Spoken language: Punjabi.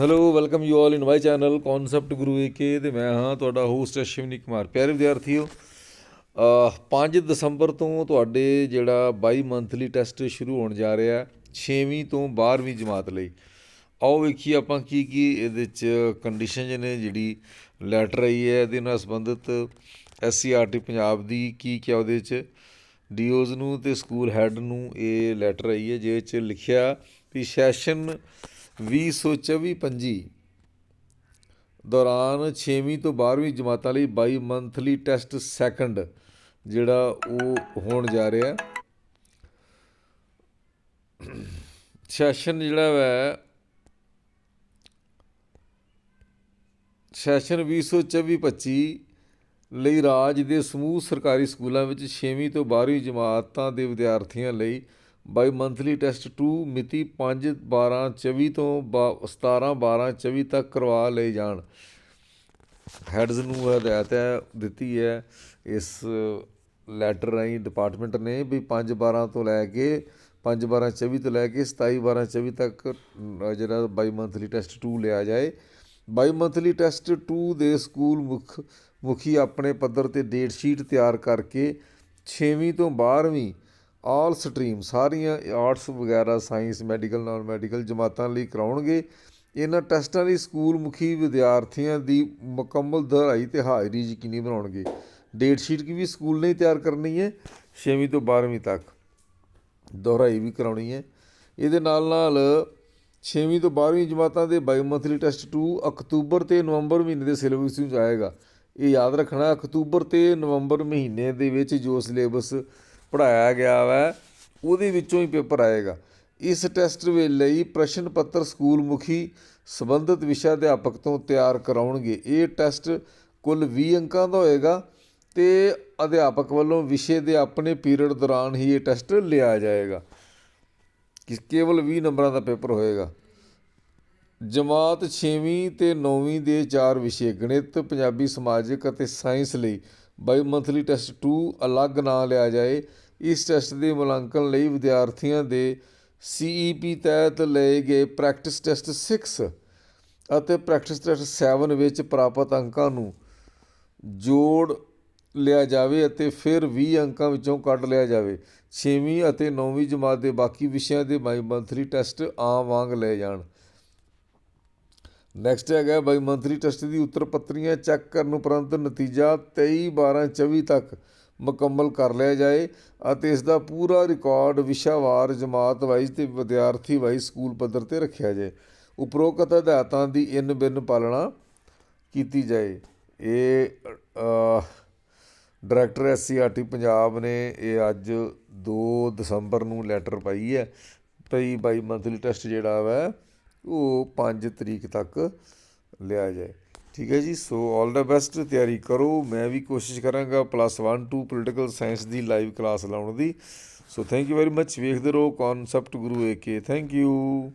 Hello welcome you all in my channel Concept Guru AK ਤੇ ਮੈਂ ਹਾਂ ਤੁਹਾਡਾ ਹੋਸਟ ਅਸ਼ਵਨੀ ਕੁਮਾਰ। ਪਿਆਰੇ ਵਿਦਿਆਰਥੀਓ, ਅਹ 5 ਦਸੰਬਰ ਤੋਂ ਤੁਹਾਡੇ ਜਿਹੜਾ 22 ਮੰਥਲੀ ਟੈਸਟ ਸ਼ੁਰੂ ਹੋਣ ਜਾ ਰਿਹਾ 6ਵੀਂ ਤੋਂ 12ਵੀਂ ਜਮਾਤ ਲਈ। ਆਓ ਵੇਖੀਏ ਆਪਾਂ ਕੀ ਕੀ ਇਹਦੇ ਚ ਕੰਡੀਸ਼ਨ ਨੇ, ਜਿਹੜੀ ਲੈਟਰ ਆਈ ਹੈ, ਇਹਦੇ ਨਾਲ ਸੰਬੰਧਿਤ ਐਸਸੀਆਰਟੀ ਪੰਜਾਬ ਦੀ ਕੀ ਕਿਹਾ ਉਹਦੇ ਚ। ਡੀਓਜ਼ ਨੂੰ ਤੇ ਸਕੂਲ ਹੈੱਡ ਨੂੰ ਇਹ ਲੈਟਰ ਆਈ ਹੈ, ਜਿਹਦੇ ਚ ਲਿਖਿਆ ਵੀ ਸੈਸ਼ਨ 2024-25 ਦੌਰਾਨ 6ਵੀਂ ਤੋਂ 12ਵੀਂ ਜਮਾਤਾਂ ਲਈ ਬਾਈ ਮੰਥਲੀ ਟੈਸਟ ਸੈਕੰਡ, ਜਿਹੜਾ ਉਹ ਹੋਣ ਜਾ ਰਿਹਾ। ਸੈਸ਼ਨ ਜਿਹੜਾ ਵੈ, ਸੈਸ਼ਨ 2024-25 ਲਈ ਰਾਜ ਦੇ ਸਮੂਹ ਸਰਕਾਰੀ ਸਕੂਲਾਂ ਵਿੱਚ 6ਵੀਂ ਤੋਂ 12ਵੀਂ ਜਮਾਤਾਂ ਦੇ ਵਿਦਿਆਰਥੀਆਂ ਲਈ ਬਾਈ ਮੰਥਲੀ ਟੈਸਟ 2 ਮਿਤੀ 5 12 24 ਤੋਂ ਬਾ- 17 12 24 ਤੱਕ ਕਰਵਾ ਲਏ ਜਾਣ। ਹੈਡਸ ਨੂੰ ਹਦਾਇਤ ਹੈ, ਦਿੱਤੀ ਹੈ। ਇਸ ਲੈਟਰ ਰਾਹੀਂ ਡਿਪਾਰਟਮੈਂਟ ਨੇ ਵੀ 5 12 ਤੋਂ ਲੈ ਕੇ 5 12 24 ਤੋਂ ਲੈ ਕੇ 27 12 24 ਤੱਕ ਜਿਹੜਾ ਬਾਈ ਮੰਥਲੀ ਟੈਸਟ 2 ਲਿਆ ਜਾਏ। ਬਾਈ ਮੰਥਲੀ ਟੈਸਟ 2 ਦੇ ਸਕੂਲ ਮੁਖ, ਮੁਖੀ ਆਪਣੇ ਪੱਧਰ ਤੇ ਡੇਟ ਸ਼ੀਟ ਤਿਆਰ ਕਰਕੇ 6ਵੀਂ ਤੋਂ 12ਵੀਂ ਆਲ ਸਟਰੀਮ ਸਾਰੀਆਂ ਆਰਟਸ ਵਗੈਰਾ, ਸਾਇੰਸ, ਮੈਡੀਕਲ, ਨਾਨ ਮੈਡੀਕਲ ਜਮਾਤਾਂ ਲਈ ਕਰਾਉਣਗੇ। ਇਹਨਾਂ ਟੈਸਟਾਂ ਲਈ ਸਕੂਲ ਮੁਖੀ ਵਿਦਿਆਰਥੀਆਂ ਦੀ ਮੁਕੰਮਲ ਦਹਾਈ ਤੇ ਹਾਜ਼ਰੀ ਯਕੀਨੀ ਬਣਾਉਣਗੇ। ਡੇਟ ਸ਼ੀਟ ਵੀ ਸਕੂਲ ਨੇ ਤਿਆਰ ਕਰਨੀ ਹੈ। 6ਵੀਂ ਤੋਂ 12ਵੀਂ ਤੱਕ ਦੁਹਰਾਈ ਵੀ ਕਰਾਉਣੀ ਹੈ। ਇਹਦੇ ਨਾਲ ਨਾਲ 6ਵੀਂ ਤੋਂ 12ਵੀਂ ਜਮਾਤਾਂ ਦੇ ਬਾਈ ਮੰਥਲੀ ਟੈਸਟ 2 ਅਕਤੂਬਰ ਤੇ ਨਵੰਬਰ ਮਹੀਨੇ ਦੇ ਸਿਲੇਬਸ ਵਿੱਚ ਆਏਗਾ। ਇਹ ਯਾਦ ਰੱਖਣਾ, ਅਕਤੂਬਰ ਤੇ ਨਵੰਬਰ ਮਹੀਨੇ ਦੇ ਵਿੱਚ ਜੋ ਸਿਲੇਬਸ ਪੜਾਇਆ ਗਿਆ ਵੈ, ਉਹਦੇ ਵਿੱਚੋਂ ਹੀ ਪੇਪਰ ਆਏਗਾ। ਇਸ ਟੈਸਟ ਵੇ ਲਈ ਪ੍ਰਸ਼ਨ ਪੱਤਰ ਸਕੂਲ ਮੁਖੀ ਸੰਬੰਧਿਤ ਵਿਸ਼ਾ ਅਧਿਆਪਕ ਤੋਂ ਤਿਆਰ ਕਰਾਉਣਗੇ। ਇਹ ਟੈਸਟ ਕੁੱਲ 20 ਅੰਕਾਂ ਦਾ ਹੋਏਗਾ ਤੇ ਅਧਿਆਪਕ ਵੱਲੋਂ ਵਿਸ਼ੇ ਦੇ ਆਪਣੇ ਪੀਰੀਅਡ ਦੌਰਾਨ ਹੀ ਇਹ ਟੈਸਟ ਲਿਆ ਜਾਏਗਾ। ਕਿ ਕੇਵਲ 20 ਨੰਬਰਾਂ ਦਾ ਪੇਪਰ ਹੋਏਗਾ। ਜਮਾਤ 6ਵੀਂ ਤੇ 9ਵੀਂ ਦੇ ਚਾਰ ਵਿਸ਼ੇ, ਗਣਿਤ, ਪੰਜਾਬੀ ਸਮਾਜਿਕ ਅਤੇ ਸਾਇੰਸ ਲਈ ਬਾਈ ਮੰਥਲੀ ਟੈਸਟ 2 ਅਲੱਗ ਨਾ ਲਿਆ ਜਾਏ। ਇਸ ਟੈਸਟ ਦੇ ਮੁਲਾਂਕਣ ਲਈ ਵਿਦਿਆਰਥੀਆਂ ਦੇ ਸੀਈਪੀ ਤਹਿਤ ਲਏ ਗਏ ਪ੍ਰੈਕਟਿਸ ਟੈਸਟ 6 ਅਤੇ ਪ੍ਰੈਕਟਿਸ ਟੈਸਟ 7 ਵਿੱਚ ਪ੍ਰਾਪਤ ਅੰਕਾਂ ਨੂੰ ਜੋੜ ਲਿਆ ਜਾਵੇ ਅਤੇ ਫਿਰ 20 ਅੰਕਾਂ ਵਿੱਚੋਂ ਕੱਢ ਲਿਆ ਜਾਵੇ। 6ਵੀਂ ਅਤੇ 9ਵੀਂ ਜਮਾਤ ਦੇ ਬਾਕੀ ਵਿਸ਼ਿਆਂ ਦੇ ਬਾਈ ਮੰਥਲੀ ਟੈਸਟ ਆਮ ਵਾਂਗ ਲਏ ਜਾਣ। ਨੈਕਸਟ ਹੈਗਾ ਬਾਈ ਮੰਥਲੀ ਟੈਸਟ ਦੀ ਉੱਤਰ ਪੱਤਰੀਆਂ ਚੈੱਕ ਕਰਨ ਉਪਰੰਤ ਨਤੀਜਾ 23 12 24 ਤੱਕ ਮੁਕੰਮਲ ਕਰ ਲਿਆ ਜਾਏ ਅਤੇ ਇਸ ਦਾ ਪੂਰਾ ਰਿਕਾਰਡ ਵਿਸ਼ਾਵਾਰ ਜਮਾਤ ਵਾਈਜ਼ ਤੇ ਵਿਦਿਆਰਥੀ ਵਾਈਜ਼ ਸਕੂਲ ਪੱਧਰ ਤੇ ਰੱਖਿਆ ਜਾਏ। ਉਪਰੋਕਤ ਹਦਾਇਤਾਂ ਦੀ ਇਨ ਬਿਨ ਪਾਲਣਾ ਕੀਤੀ ਜਾਏ। ਇਹ ਅਹ, ਡਾਇਰੈਕਟਰ ਐਸਸੀਆਰਟੀ ਪੰਜਾਬ ਨੇ ਇਹ ਅੱਜ 2 ਦਸੰਬਰ ਨੂੰ ਲੈਟਰ ਪਾਈ ਹੈ। ਭਈ ਬਾਈ ਮੰਥਲੀ ਟੈਸਟ ਜਿਹੜਾ ਵਾ ਉਹ 5 ਤਰੀਕ ਤੱਕ ਲਿਆ ਜਾਏ। ਠੀਕ ਹੈ ਜੀ ਸੋ ਆਲ ਦਾ ਬੈਸਟ ਤਿਆਰੀ ਕਰੋ। ਮੈਂ ਵੀ ਕੋਸ਼ਿਸ਼ ਕਰਾਂਗਾ ਪਲੱਸ 1 2 ਪੋਲੀਟੀਕਲ ਸਾਇੰਸ ਦੀ ਲਾਈਵ ਕਲਾਸ ਲਾਉਣ ਦੀ। So thank you very much ਵੇਖਦੇ ਰਹੋ Concept Guru AK thank you